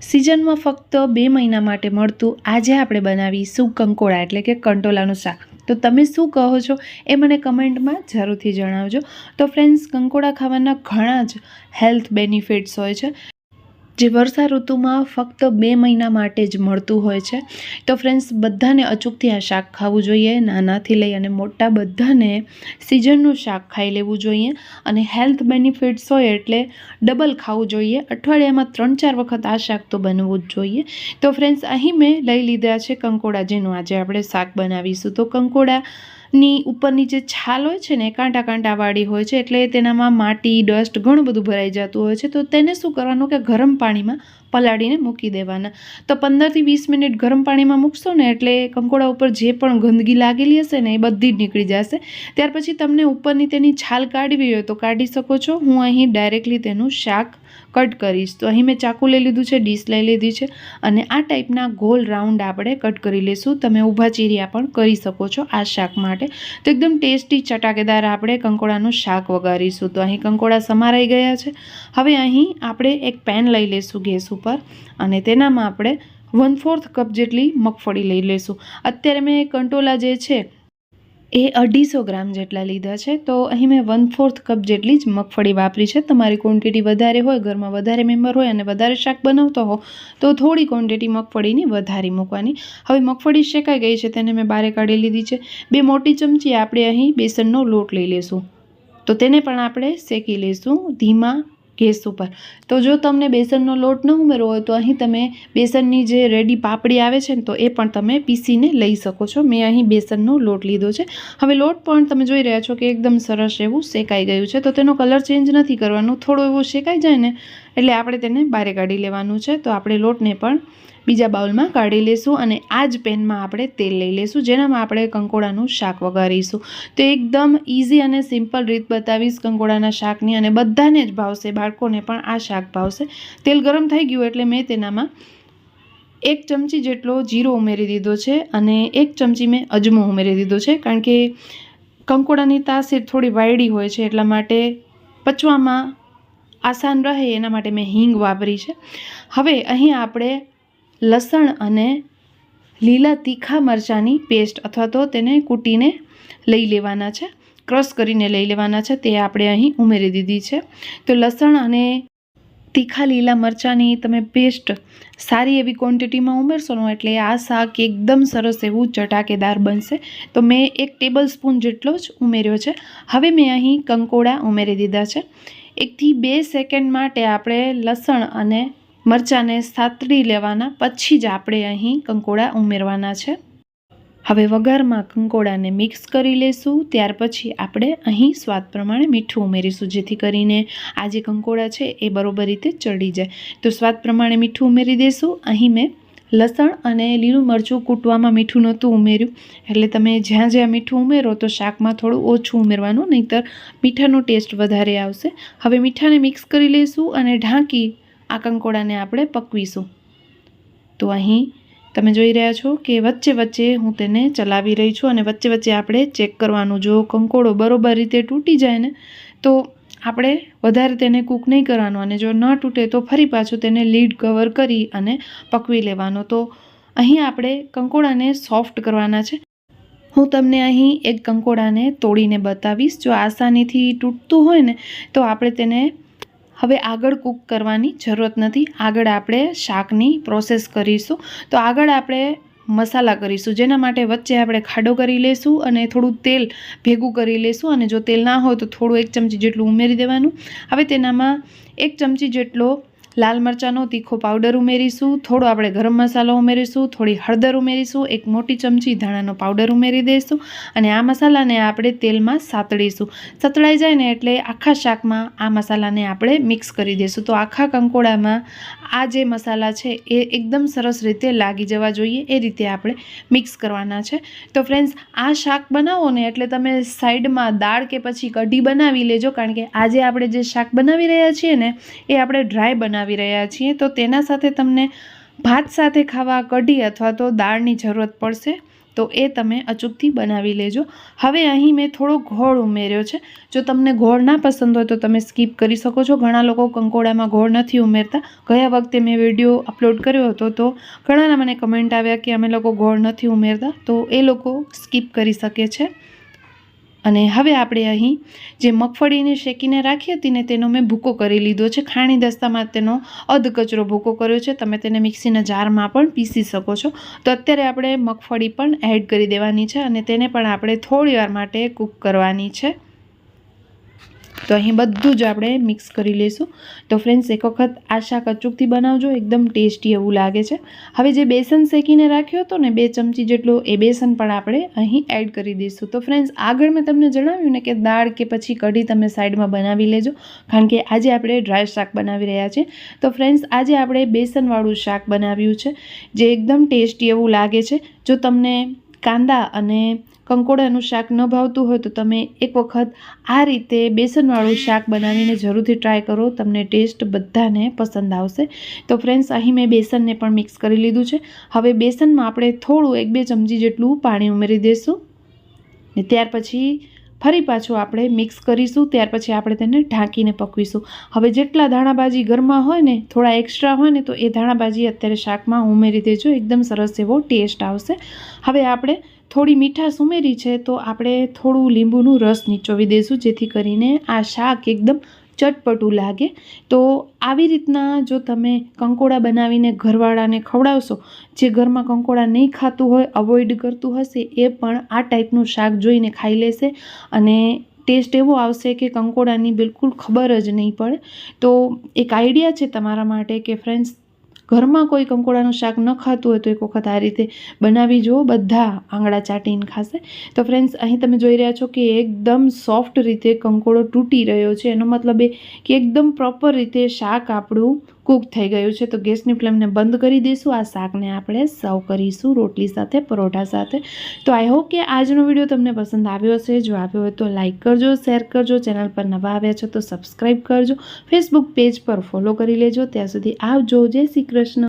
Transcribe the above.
સિઝનમાં ફક્ત બે મહિના માટે મળતું આજે આપણે બનાવીશું કંકોળા એટલે કે કંટોલાનું શાક. તો તમે શું કહો છો એ મને કમેન્ટમાં જરૂરથી જણાવજો. તો ફ્રેન્ડ્સ કંકોડા ખાવાના ઘણા જ હેલ્થ બેનિફિટ્સ હોય છે. જે વર્ષા ઋતુમાં ફક્ત બે મહિના માટે જ મળતું હોય છે. તો ફ્રેન્ડ્સ બધાને અચૂકથી આ શાક ખાવું જોઈએ, નાનાથી લઈ અને મોટા બધાને સિઝનનું શાક ખાઈ લેવું જોઈએ. અને હેલ્થ બેનિફિટ્સ હોય એટલે ડબલ ખાવું જોઈએ. અઠવાડિયામાં ત્રણ ચાર વખત આ શાક તો બનવું જ જોઈએ. તો ફ્રેન્ડ્સ અહીં મેં લઈ લીધા છે કંકોડા, જેનું આજે આપણે શાક બનાવીશું. તો કંકોડા ની ઉપરની જે છાલ હોય છે ને કાંટા કાંટાવાળી હોય છે, એટલે તેનામાં માટી, ડસ્ટ ઘણું બધું ભરાઈ જતું હોય છે. તો તેને શું કરવાનું કે ગરમ પાણીમાં પલાળીને મૂકી દેવાના. તો પંદરથી વીસ મિનિટ ગરમ પાણીમાં મૂકશો ને એટલે કંકોડા ઉપર જે પણ ગંદકી લાગેલી હશે ને એ બધી જ નીકળી જશે. ત્યાર પછી તમને ઉપરની તેની છાલ કાઢવી હોય તો કાઢી શકો છો. હું અહીં ડાયરેક્ટલી તેનું શાક કટ કરીશ. તો અહીં મેં ચાકુ લઈ લીધું છે, ડીશ લઈ લીધી છે અને આ ટાઈપના ગોલ રાઉન્ડ આપણે કટ કરી લઈશું તમે ઊભા ચીરિયા પણ કરી શકો છો આ શાક માટે. તો એકદમ ટેસ્ટી ચટાકેદાર આપણે કંકોડાનું શાક વગાડીશું તો અહીં કંકોડા સમારાઈ ગયા છે. હવે અહીં આપણે એક પેન લઈ લઈશું ગેસ ઉપર. અને તેનામાં આપણે વન ફોર્થ કપ જેટલી મગફળી લઈ લઈશું. અત્યારે મેં કંટોલા જે છે, એ અઢીસો ગ્રામ જેટલા લીધા છે. તો અહીં મેં વન ફોર્થ કપ જેટલી જ મગફળી વાપરી છે. તમારી ક્વોન્ટિટી વધારે હોય, ઘરમાં વધારે મેમ્બર હોય અને વધારે શાક બનાવતો હો, તો થોડી ક્વોન્ટિટી મગફળીની વધારી મૂકવાની. હવે મગફળી શેકાઈ ગઈ છે, તેને મેં બારે કાઢી લીધી છે. બે મોટી ચમચી આપણે અહીં બેસનનો લોટ લઈ લેશું તો તેને પણ આપણે શેકી લઈશું ધીમા ગેસ ઉપર. તો જો તમને બેસનનો લોટ ન ઉમેરવો હોય તો અહીં તમે બેસનની જે રેડી પાપડી આવે છે ને, તો એ પણ તમે પીસીને લઈ શકો છો. મેં અહીં બેસનનો લોટ લીધો છે. હવે લોટ પણ તમે જોઈ રહ્યા છો કે એકદમ સરસ એવું શેકાઈ ગયું છે. તો તેનો કલર ચેન્જ નથી કરવાનો. થોડો એવો શેકાઈ જાય ને, એટલે આપણે તેને બહાર કાઢી લેવાનું છે. તો આપણે લોટને પણ બીજા બાઉલમાં કાઢી લેશું અને આ જ પેનમાં આપણે તેલ લઈ લેશું, જેનામાં આપણે કંકોડાનું શાક વઘારીશું. તો એકદમ ઇઝી અને સિમ્પલ રીત બતાવીશ કંકોડાના શાકની અને બધાને જ ભાવશે, બાળકોને પણ આ શાક ભાવશે. તેલ ગરમ થઈ ગયું એટલે મેં તેનામાં એક ચમચી જેટલો જીરો ઉમેરી દીધો છે અને એક ચમચી મેં અજમો ઉમેરી દીધો છે, કારણ કે કંકોડાની તાસીર થોડી વાયડી હોય છે, એટલા માટે પચવામાં આસાન રહે, એના માટે મેં હિંગ વાપરી છે. હવે અહીં આપણે લસણ અને લીલા તીખા મરચાંની પેસ્ટ અથવા તો તેને કૂટીને લઈ લેવાના છે, ક્રશ કરીને લઈ લેવાના છે, તે આપણે અહીં ઉમેરી દીધી છે. તો લસણ અને તીખા લીલા મરચાંની તમે પેસ્ટ સારી એવી ક્વોન્ટિટીમાં ઉમેરશો ને એટલે આ શાક એકદમ સરસ એવું ચટાકેદાર બનશે. તો મેં એક ટેબલ સ્પૂન જેટલો જ ઉમેર્યો છે. હવે મેં અહીં કંકોડા ઉમેરી દીધા છે. એકથી બે સેકન્ડ માટે આપણે લસણ અને મરચાંને સાતડી લેવાના પછી જ આપણે અહીં કંકોડા ઉમેરવાના છે. હવે વઘારમાં કંકોડાને મિક્સ કરી લેશું, ત્યાર પછી આપણે અહીં સ્વાદ પ્રમાણે મીઠું ઉમેરીશું, જેથી કરીને આ જે કંકોડા છે એ બરોબર રીતે ચડી જાય. તો સ્વાદ પ્રમાણે મીઠું ઉમેરી દઈશું અહીં મેં લસણ અને લીલું મરચું કૂટવામાં મીઠું નહોતું ઉમેર્યું. એટલે તમે જ્યાં જ્યાં મીઠું ઉમેરો તો શાકમાં થોડું ઓછું ઉમેરવાનું, નહીંતર મીઠાનો ટેસ્ટ વધારે આવશે. હવે મીઠાને મિક્સ કરી લઈશું અને ઢાંકી આ કંકોડાને આપણે પકવીશું. તો અહીં તમે જોઈ રહ્યા છો કે વચ્ચે વચ્ચે હું તેને ચલાવી રહી છું અને વચ્ચે વચ્ચે આપણે ચેક કરવાનું. જો કંકોડો બરોબર રીતે તૂટી જાય ને, તો આપણે વધારે તેને કૂક નહીં કરવાનું અને જો ન તૂટે તો ફરી પાછું તેને લીડ કવર કરી અને પકવી લેવાનો. તો અહીં આપણે કંકોડાને સોફ્ટ કરવાના છે. હું તમને અહીં એક કંકોડાને તોડીને બતાવીશ. જો આસાનીથી તૂટતું હોય ને, તો આપણે તેને હવે આગળ કૂક કરવાની જરૂરત નથી. આગળ આપણે શાકની પ્રોસેસ કરીશું. તો આગળ આપણે મસાલા કરીશું. જેના માટે વચ્ચે આપણે ખાડો કરી લઈશું અને થોડું તેલ ભેગું કરી લઈશું અને જો તેલ ના હોય તો થોડું એક ચમચી જેટલું ઉમેરી દેવાનું. હવે તેનામાં એક ચમચી જેટલો લાલ મરચાંનો તીખો પાવડર ઉમેરીશું, થોડો આપણે ગરમ મસાલો ઉમેરીશું, થોડી હળદર ઉમેરીશું, એક મોટી ચમચી ધાણાનો પાવડર ઉમેરી દઈશું અને આ મસાલાને આપણે તેલમાં સાતળીશું. સતળાઈ જાય ને એટલે આખા શાકમાં આ મસાલાને આપણે મિક્સ કરી દઈશું. તો આખા કંકોડામાં આ જે મસાલા છે એ એકદમ સરસ રીતે લાગી જવા જોઈએ, એ રીતે આપણે મિક્સ કરવાના છે. તો ફ્રેન્ડ્સ, આ શાક બનાવો ને એટલે તમે સાઈડમાં દાળ કે પછી કઢી બનાવી લેજો, કારણ કે આજે આપણે જે શાક બનાવી રહ્યા છીએ ને, એ આપણે ડ્રાય બનાવી રહ્યા છીએ. તો તેના સાથે તમને ભાત સાથે ખાવા કઢી અથવા તો દાળની જરૂરત પડશે. તો એ તમે અચૂકથી બનાવી લેજો. હવે અહીં મેં થોડો ગોળ ઉમેર્યો છે. જો તમને ગોળ ના પસંદ હોય તો તમે સ્કીપ કરી શકો છો. ઘણા લોકો કંકોડામાં ગોળ નથી ઉમેરતા. ગયા વખતે મેં વીડિયો અપલોડ કર્યો હતો તો ઘણાના મને કમેન્ટ આવ્યા કે અમે લોકો ગોળ નથી ઉમેરતા. તો એ લોકો સ્કીપ કરી શકે છે. અને હવે આપણે અહીં જે મગફળીને શેકીને રાખી હતી ને તેનો મેં ભૂકો કરી લીધો છે. ખાણી દસ્તામાં તેનો અધ કચરો ભૂકો કર્યો છે. તમે તેને મિક્સીના જારમાં પણ પીસી શકો છો. તો અત્યારે આપણે મગફળી પણ એડ કરી દેવાની છે અને તેને પણ આપણે થોડી વાર માટે કૂક કરવાની છે. તો અહીં બધું જ આપણે મિક્સ કરી લઈશું. તો ફ્રેન્ડ્સ એક વખત આ શાક અચૂકથી બનાવજો, એકદમ ટેસ્ટી એવું લાગે છે. હવે જે બેસન શેકીને રાખ્યો હતો ને, બે ચમચી જેટલો એ બેસન પણ આપણે અહીં એડ કરી દઈશું. તો ફ્રેન્ડ્સ આગળ મેં તમને જણાવ્યું ને કે દાળ કે પછી કઢી તમે સાઈડમાં બનાવી લેજો, કારણ કે આજે આપણે ડ્રાય શાક બનાવી રહ્યા છીએ. તો ફ્રેન્ડ્સ આજે આપણે બેસનવાળું શાક બનાવ્યું છે, જે એકદમ ટેસ્ટી એવું લાગે છે. જો તમને કાંદા અને કંકોડાનું શાક ન ભાવતું હોય તો તમે એક વખત આ રીતે બેસનવાળું શાક બનાવીને જરૂરથી ટ્રાય કરો. તમને ટેસ્ટ બધાને પસંદ આવશે. તો ફ્રેન્ડ્સ અહીં મેં બેસનને પણ મિક્સ કરી લીધું છે. હવે બેસનમાં આપણે થોડું એક બે ચમચી જેટલું પાણી ઉમેરી દઈશું ને ત્યાર પછી ફરી પાછું આપણે મિક્સ કરીશું. ત્યાર પછી આપણે તેને ઢાંકીને પકવીશું. હવે જેટલા ધાણાભાજી ઘરમાં હોય ને, થોડા એક્સ્ટ્રા હોય ને, તો એ ધાણાભાજી અત્યારે શાકમાં ઉમેરી દેજો. એકદમ સરસ એવો ટેસ્ટ આવશે. હવે આપણે થોડી મીઠાશ ઉમેરી છે, તો આપણે થોડું લીંબુનું રસ નીચોવી દઈશું, જેથી કરીને આ શાક એકદમ ચટપટું લાગે. તો આવી રીતના જો તમે કંકોડા બનાવીને ઘરવાળાને ખવડાવશો, જે ઘરમાં કંકોડા નહીં ખાતું હોય, અવોઇડ કરતું હશે, એ પણ આ ટાઈપનું શાક જોઈને ખાઈ લેશે. અને ટેસ્ટ એવો આવશે કે કંકોડાની બિલકુલ ખબર જ નહીં પડે. તો એક આઈડિયા છે તમારા માટે કે ફ્રેન્ડ્સ ઘરમાં કોઈ કંકોડાનું શાક ન ખાતું હોય તો એક વખત આ રીતે બનાવી જુઓ. બધા આંગળા ચાટીને ખાશે. તો ફ્રેન્ડ્સ અહીં તમે જોઈ રહ્યા છો કે એકદમ સોફ્ટ રીતે કંકોડો તૂટી રહ્યો છે. એનો મતલબ એ કે એકદમ પ્રોપર રીતે શાક આપણું કૂક થઈ ગયું છે, તો ગેસની ફ્લેમને બંધ કરી દઈશું. આ શાકને આપણે સર્વ કરીશું રોટલી સાથે, પરોઠા સાથે. તો આઈ હોપ કે આજનો વીડિયો તમને પસંદ આવ્યો હશે. જો આવ્યો હોય તો લાઇક કરજો, શેર કરજો, ચેનલ પર નવા આવ્યા છો તો સબસ્ક્રાઈબ કરજો. ફેસબુક પેજ પર ફોલો કરી લેજો. ત્યાં સુધી આવજો. જય શ્રી કૃષ્ણ.